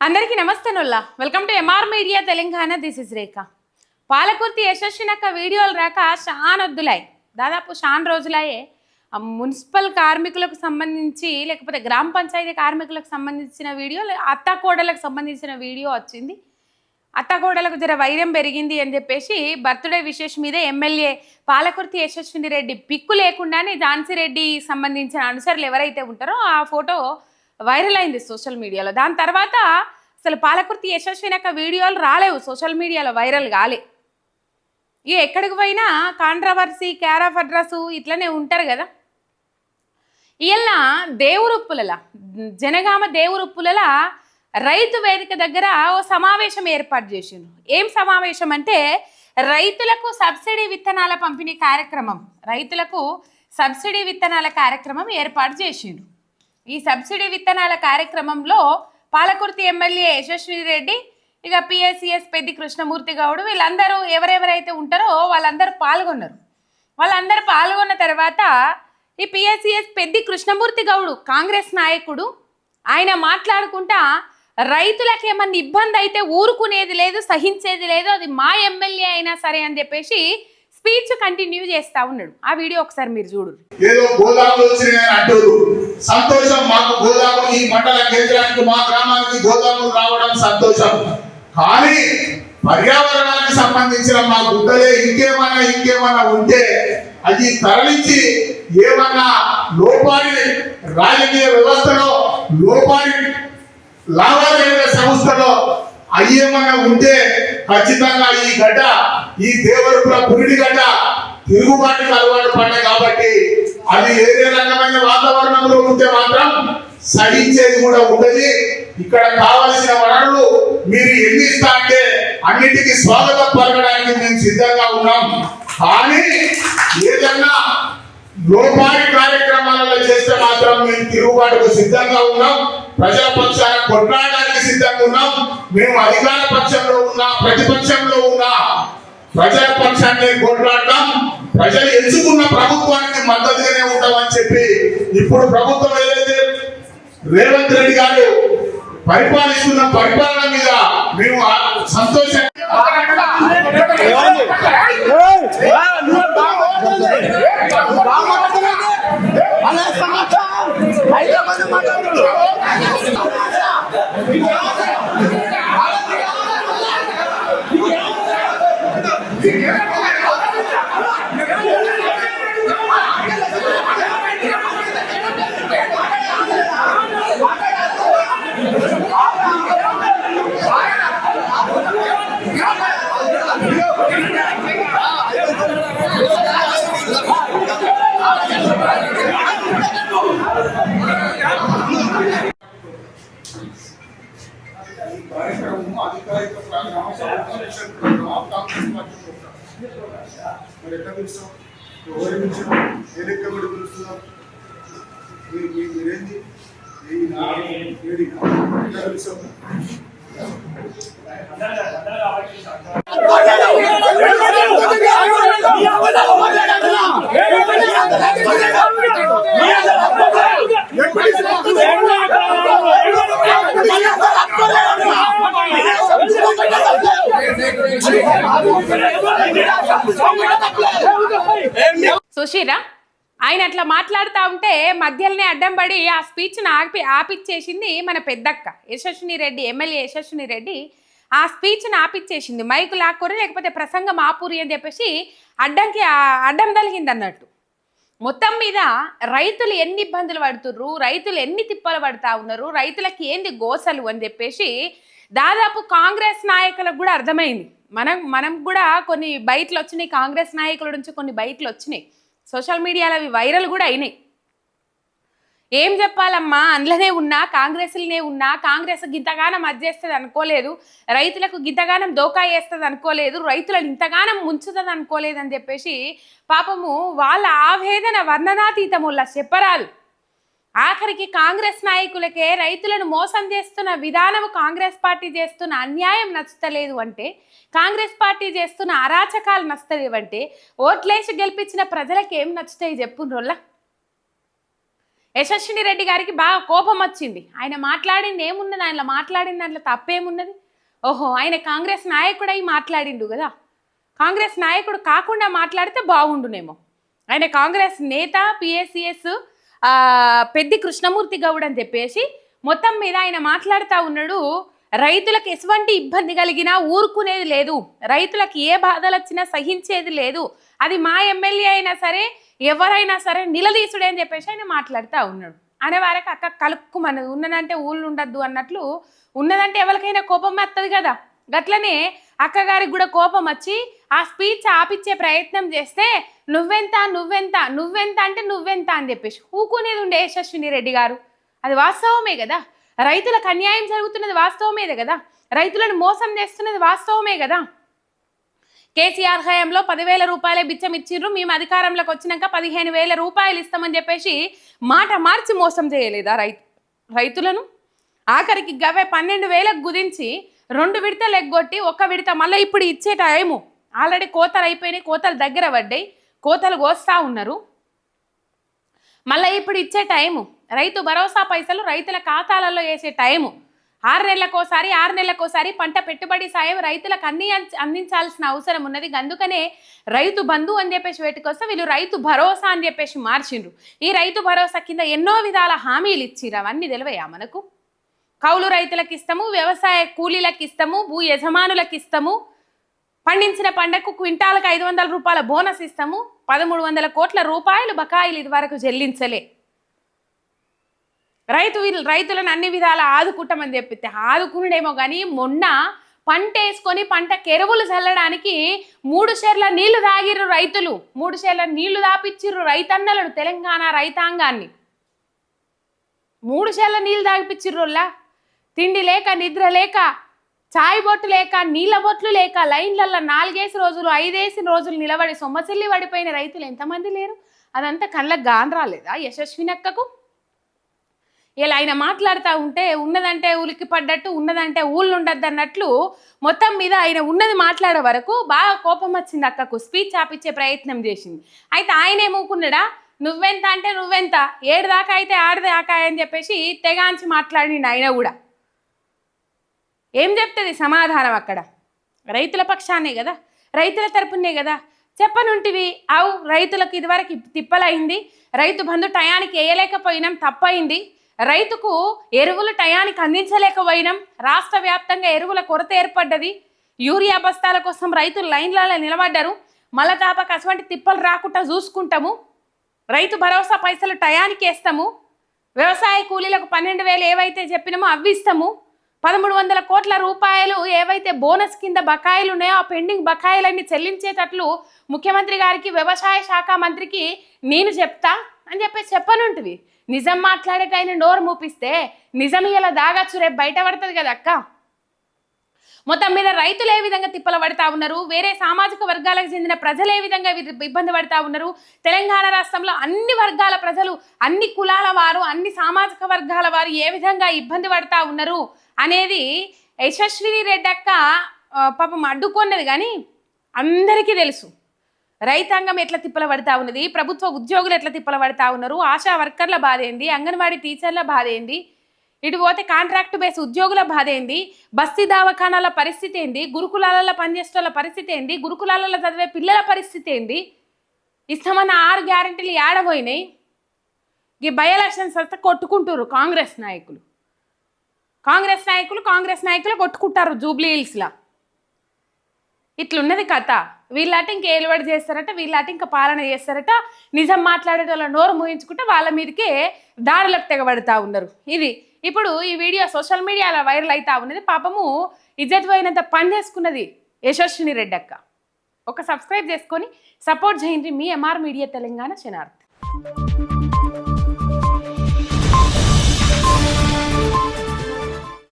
అందరికీ నమస్తే నొల్లా. Welcome to MR media Telangana this is Rekha Palakurthi యశస్వినక్క వీడియోలు రాక చాలా వద్దులాయి దాదాపు షాన్ రోజులాయే మున్సిపల్ కార్మికులకు సంబంధించి లేకపోతే గ్రామ పంచాయతీ కార్మికులకు సంబంధించిన వీడియో అత్తాకోడలకు సంబంధించిన వీడియో వచ్చింది. అత్తకోడలకు జర వైరం పెరిగింది అని చెప్పేసి బర్త్డే విశేష్ మీద ఎమ్మెల్యే పాలకుర్తి యశస్విని రెడ్డి పిక్కు లేకుండానే ఝాన్సీ రెడ్డి సంబంధించిన అనుసరులు ఎవరైతే ఉంటారో ఆ ఫోటో వైరల్ అయింది సోషల్ మీడియాలో. దాని తర్వాత అసలు పాలకుర్తి యశస్విని యొక్క వీడియోలు రాలేవు సోషల్ మీడియాలో వైరల్ కాలే. ఇక ఎక్కడికి పోయినా కాంట్రవర్సీ క్యార్ ఆఫ్ అడ్రస్ ఇట్లనే ఉంటారు కదా. ఇవాళ దేవురుప్పులల జనగామ దేవురుప్పులల రైతు వేదిక దగ్గర ఓ సమావేశం ఏర్పాటు చేసిండ్రు. ఏం సమావేశం అంటే రైతులకు సబ్సిడీ విత్తనాల పంపిణీ కార్యక్రమం రైతులకు సబ్సిడీ విత్తనాల కార్యక్రమం ఏర్పాటు చేసిండ్రు. ఈ సబ్సిడీ విత్తనాల కార్యక్రమంలో పాలకుర్తి ఎమ్మెల్యే యశస్వి రెడ్డి ఇక పిఎస్సిఎస్ పెద్ది కృష్ణమూర్తి గౌడ్ వీళ్ళందరూ ఎవరెవరైతే ఉంటారో వాళ్ళందరూ పాల్గొన్నారు. వాళ్ళందరూ పాల్గొన్న తర్వాత ఈ పిఎస్సిఎస్ పెద్ది కృష్ణమూర్తి గౌడు కాంగ్రెస్ నాయకుడు ఆయన మాట్లాడుకుంటా రైతులకు ఏమన్నా ఇబ్బంది అయితే ఊరుకునేది లేదు సహించేది లేదు అది మా ఎమ్మెల్యే అయినా సరే అని చెప్పేసి స్పీచ్ కంటిన్యూ చేస్తా ఉన్నాడు. ఆ వీడియో ఒకసారి మీరు చూడు. సంతోషం మాకు గోదాము ఈ మండల కేంద్రానికి మా గ్రామానికి గోదాములు రావడం సంతోషం. కానీ పర్యావరణానికి సంబంధించిన మా గుడ్డలే ఇంకేమైనా ఇంకేమైనా ఉంటే అది తరలించి ఏమన్నా లోపాలి రాజకీయ వ్యవస్థలో లోపాలి లావాదేవీల సంస్థలో అయ్యేమన్నా ఉంటే ఖచ్చితంగా ఈ గడ్డ ఈ దేవరుల పురిడి గడ్డ తిరుగుబాటుకు అలవాటు పడ్డాయి కాబట్టి అది ఏదే రకమైన వాతావరణంలో ఉంటే మాత్రం సహించేది కూడా ఉండదు. ఇక్కడ కావలసిన వనరులు మీరు ఎన్ని ఇస్తా అంటే అన్నిటికీ స్వాగతం పలకడానికి మేము సిద్ధంగా ఉన్నాం. కానీ ఏదన్నా లోపాయి కార్యక్రమాలలో చేస్తే మాత్రం మేము తిరుగుబాటుకు సిద్ధంగా ఉన్నాం. ప్రజల పక్షాన కొట్లాడడానికి సిద్ధంగా ఉన్నాం. మేము అధికార పక్షంలో ఉన్నా ప్రతిపక్షంలో ఉన్నా ప్రజల పక్షాన్ని ప్రజలు ఎంచుకున్న ప్రభుత్వానికి మద్దతుగానే ఉంటామని చెప్పి ఇప్పుడు ప్రభుత్వం ఏదైతే రేవంత్ రెడ్డి గారు పరిపాలిస్తున్న పరిపాలన మీద మేము ఆ- సంతోషంగా కార్యక్రమం మరి ఎట్లా పిలుస్తాం ఎవరి పిలిచాం ఏ లెక్క కూడా పిలుస్తున్నాం మీ- మీ- మీరేంది ఏ- ఏడి ఎట్లా పిలుస్తాం సుశీరా ఆయన అట్లా మాట్లాడుతూ ఉంటే మధ్యలోనే అడ్డం పడి ఆ స్పీచ్ని ఆపి ఆపిచ్చేసింది మన పెద్దక్క. యశస్విని రెడ్డి ఎమ్మెల్యే యశస్విని రెడ్డి ఆ స్పీచ్ను ఆపిచ్చేసింది. మైకు లాక్కూరి లేకపోతే ప్రసంగం ఆపూరి అని చెప్పేసి అడ్డంకి ఆ- అడ్డం తలిగింది అన్నట్టు మొత్తం మీద రైతులు ఎన్ని ఇబ్బందులు పడుతుర్రు రైతులు ఎన్ని తిప్పలు పడతా ఉన్నారు రైతులకి ఏంది గోసలు అని చెప్పేసి దాదాపు కాంగ్రెస్ నాయకులకు కూడా అర్థమైంది. మనం మనం కూడా కొన్ని బయటలు వచ్చినాయి కాంగ్రెస్ నాయకుల నుంచి కొన్ని బయటలు వచ్చినాయి. సోషల్ మీడియాలో అవి వైరల్ కూడా అయినాయి. ఏం చెప్పాలమ్మా? అందులోనే ఉన్నా కాంగ్రెస్లనే ఉన్నా కాంగ్రెస్ గింతగానం అద్దేస్తుంది అనుకోలేదు రైతులకు గింతగానం దోకా వేస్తుంది అనుకోలేదు రైతులను ఇంతగానం ముంచుతుంది అనుకోలేదు అని చెప్పేసి పాపము వాళ్ళ ఆవేదన వర్ణనాతీతముల్లా చెప్పరాదు. ఆఖరికి కాంగ్రెస్ నాయకులకే రైతులను మోసం చేస్తున్న విధానం కాంగ్రెస్ పార్టీ చేస్తున్న అన్యాయం నచ్చుతలేదు అంటే కాంగ్రెస్ పార్టీ చేస్తున్న అరాచకాలు నచ్చలేవంటే ఓట్లేసి గెలిపించిన ప్రజలకు ఏం నచ్చుతాయి చెప్పు రొల్ల యశస్విని రెడ్డి గారికి బాగా కోపం వచ్చింది. ఆయన మాట్లాడింది ఏమున్నది? ఆయన మాట్లాడిన దాంట్లో తప్పేమున్నది? ఓహో ఆయన కాంగ్రెస్ నాయకుడై మాట్లాడిండు కదా. కాంగ్రెస్ నాయకుడు కాకుండా మాట్లాడితే బాగుండునేమో. ఆయన కాంగ్రెస్ నేత పిఎస్సిఎస్ పెద్ది కృష్ణమూర్తి గౌడ్ అని చెప్పేసి మొత్తం మీద ఆయన మాట్లాడుతూ ఉన్నాడు. రైతులకు ఎటువంటి ఇబ్బంది కలిగినా ఊరుకునేది లేదు. రైతులకు ఏ బాధలు వచ్చినా సహించేది లేదు. అది మా ఎమ్మెల్యే అయినా సరే ఎవరైనా సరే నిలదీసుడే అని చెప్పేసి ఆయన మాట్లాడుతూ ఉన్నాడు. అనే వారికి అక్క కలుక్కు మనది ఉన్నదంటే ఊళ్ళు ఉండద్దు అన్నట్లు ఉన్నదంటే ఎవరికైనా కోపం వస్తుంది కదా. గట్లనే అక్కగారికి కూడా కోపం వచ్చి ఆ స్పీచ్ ఆపిచ్చే ప్రయత్నం చేస్తే నువ్వెంత నువ్వెంత నువ్వెంత అంటే నువ్వెంత అని చెప్పేసి ఊకునేది ఉండే యశస్విని రెడ్డి గారు. అది వాస్తవమే కదా? రైతులకు అన్యాయం జరుగుతున్నది వాస్తవమే కదా? రైతులను మోసం చేస్తున్నది వాస్తవమే కదా? కేసీఆర్ హయాంలో పదివేల రూపాయలే బిచ్చం ఇచ్చిర్రు మేము అధికారంలోకి వచ్చినాక పదిహేను వేల రూపాయలు ఇస్తామని చెప్పేసి మాట మార్చి మోసం చేయలేదా రైతు రైతులను? ఆఖరికి గవే పన్నెండు వేలకు గురించి రెండు విడతలు ఎగ్గొట్టి ఒక విడత మళ్ళీ ఇప్పుడు ఇచ్చే టైము ఆల్రెడీ కోతలు అయిపోయినాయి కోతలు దగ్గర పడ్డాయి కోతలు కోస్తా ఉన్నారు. మళ్ళీ ఇప్పుడు ఇచ్చే టైము రైతు భరోసా పైసలు రైతుల ఖాతాలలో వేసే టైము ఆరు నెలలకోసారి ఆరు నెలలకోసారి పంట పెట్టుబడి సాయం రైతులకు అన్ని అందించాల్సిన అవసరం ఉన్నది. అందుకనే రైతు బంధు అని చెప్పేసి పెట్టుకొస్తే వీళ్ళు రైతు భరోసా అని చెప్పేసి మార్చిండ్రు. ఈ రైతు భరోసా కింద ఎన్నో విధాల హామీలు ఇచ్చిర్రు. అవన్నీ తెలివయా మనకు? కౌలు రైతులకు ఇస్తాము వ్యవసాయ కూలీలకు ఇస్తాము భూ యజమానులకు ఇస్తాము పండించిన పంటకు క్వింటాలకు ఐదు వందల రూపాయల బోనస్ ఇస్తాము పదమూడు వందల కోట్ల రూపాయలు బకాయిలు ఇదివరకు చెల్లించలే. రైతు రైతులను అన్ని విధాల ఆదుకుంటామని చెప్పితే ఆదుకునుడేమో కానీ మొన్న పంట వేసుకొని పంట కెరువులు చల్లడానికి మూడు షేర్ల నీళ్ళు తాగిర్రు రైతులు. మూడు షేర్ల నీళ్ళు దాపిచ్చిర్రు రైతన్నలను తెలంగాణ రైతాంగాన్ని. మూడు షేర్ల నీళ్ళు తాగిపిచ్చిర్రుల్లా తిండి లేక నిద్ర లేక చాయ్ బొట్టు లేక నీళ్ళ బొట్లు లేక లైన్లలో నాలుగేసి రోజులు ఐదేసి రోజులు నిలబడి సొమ్మసిల్లి పడిపోయిన రైతులు ఎంతమంది లేరు? అదంతా కళ్ళకు గాన్ రాలేదా యశస్వినక్కకు ఇలా ఆయన మాట్లాడుతూ ఉంటే ఉన్నదంటే ఉలికి పడ్డట్టు ఉన్నదంటే ఊళ్ళు ఉండద్దు అన్నట్లు మొత్తం మీద ఆయన ఉన్నది మాట్లాడే వరకు బాగా కోపం వచ్చింది అక్కకు. స్పీచ్ ఆపిచ్చే ప్రయత్నం చేసింది. అయితే ఆయన ఏమూకున్నాడా నువ్వెంత అంటే నువ్వెంత ఏడు దాకా అయితే ఆడదాకా అని చెప్పేసి తెగాంచి మాట్లాడిండు ఆయన కూడా. ఏం చెప్తుంది సమాధానం అక్కడ? రైతుల పక్షాన్నే కదా? రైతుల తరపునే కదా? చెప్పనుంటివి. అవు రైతులకు ఇదివరకు తిప్పలైంది. రైతు బంధు టయానికి వేయలేకపోయినాం తప్పైంది. రైతుకు ఎరువులు టయానికి అందించలేకపోయినాం. రాష్ట్ర వ్యాప్తంగా ఎరువుల కొరత ఏర్పడ్డది. యూరియా బస్తాల కోసం రైతులు లైన్లలో నిలబడ్డారు. మళ్ళా అటువంటి తిప్పలు రాకుండా చూసుకుంటాము. రైతు భరోసా పైసలు టయానికి వేస్తాము. వ్యవసాయ కూలీలకు పన్నెండు వేలు ఏవైతే చెప్పినామో అవి ఇస్తాము. పదమూడు వందల కోట్ల రూపాయలు ఏవైతే బోనస్ కింద బకాయిలు ఉన్నాయో ఆ పెండింగ్ బకాయిలన్నీ చెల్లించేటట్లు ముఖ్యమంత్రి గారికి వ్యవసాయ శాఖ మంత్రికి నేను చెప్తా అని చెప్పేసి చెప్పనుంటివి. నిజం మాట్లాడేటైన నోరు మూపిస్తే నిజం ఇలా దాగచ్చు రేపు బయట పడుతుంది కదా అక్క. మొత్తం మీద రైతులు ఏ విధంగా తిప్పలు పడతా ఉన్నారు? వేరే సామాజిక వర్గాలకు చెందిన ప్రజలు ఏ విధంగా ఇబ్బంది పడతా ఉన్నారు? తెలంగాణ రాష్ట్రంలో అన్ని వర్గాల ప్రజలు అన్ని కులాల వారు అన్ని సామాజిక వర్గాల వారు ఏ విధంగా ఇబ్బంది పడతా ఉన్నారు? అనేది యశస్విని రెడ్డి అక్క పాపం అడ్డుకున్నది కానీ అందరికీ తెలుసు. రైతాంగం ఎట్లా తిప్పల పడతా ఉన్నది ప్రభుత్వ ఉద్యోగులు ఎట్లా తిప్పల పడతా ఉన్నారు ఆశా వర్కర్ల బాధ ఏంది అంగన్వాడీ టీచర్ల బాధ ఏంది ఇటు పోతే కాంట్రాక్ట్ బేస్ ఉద్యోగుల బాధ ఏంది బస్తీ దవాఖానాల పరిస్థితి ఏంది గురుకులాలలో పనిచేసేటోళ్ళ పరిస్థితి ఏంది గురుకులాలలో చదివే పిల్లల పరిస్థితి ఏంది ఇస్తామన్న ఆరు గ్యారంటీలు ఏడబోయినాయి ఈ బై ఎలక్షన్స్ వస్తే కాంగ్రెస్ నాయకులు. కాంగ్రెస్ నాయకులు కాంగ్రెస్ నాయకులు కొట్టుకుంటారు జూబ్లీహిల్స్లా ఇట్లున్నది కథ. వీళ్ళట ఇంకా ఏలుబడి చేస్తారట వీళ్ళట ఇంకా పాలన చేస్తారట. నిజం మాట్లాడేట నోరు మూయించుకుంటే వాళ్ళ మీదకే దారులకు తెగబడతా ఉన్నారు. ఇది ఇప్పుడు ఈ వీడియో సోషల్ మీడియాలో వైరల్ అవుతా ఉన్నది. పాపము ఇజ్జత్ పోయినంత పని చేసుకున్నది యశస్విని రెడ్డి అక్క ఒక సబ్స్క్రైబ్ చేసుకొని సపోర్ట్ చేయండి మీ ఎంఆర్ మీడియా తెలంగాణ శనార్థ్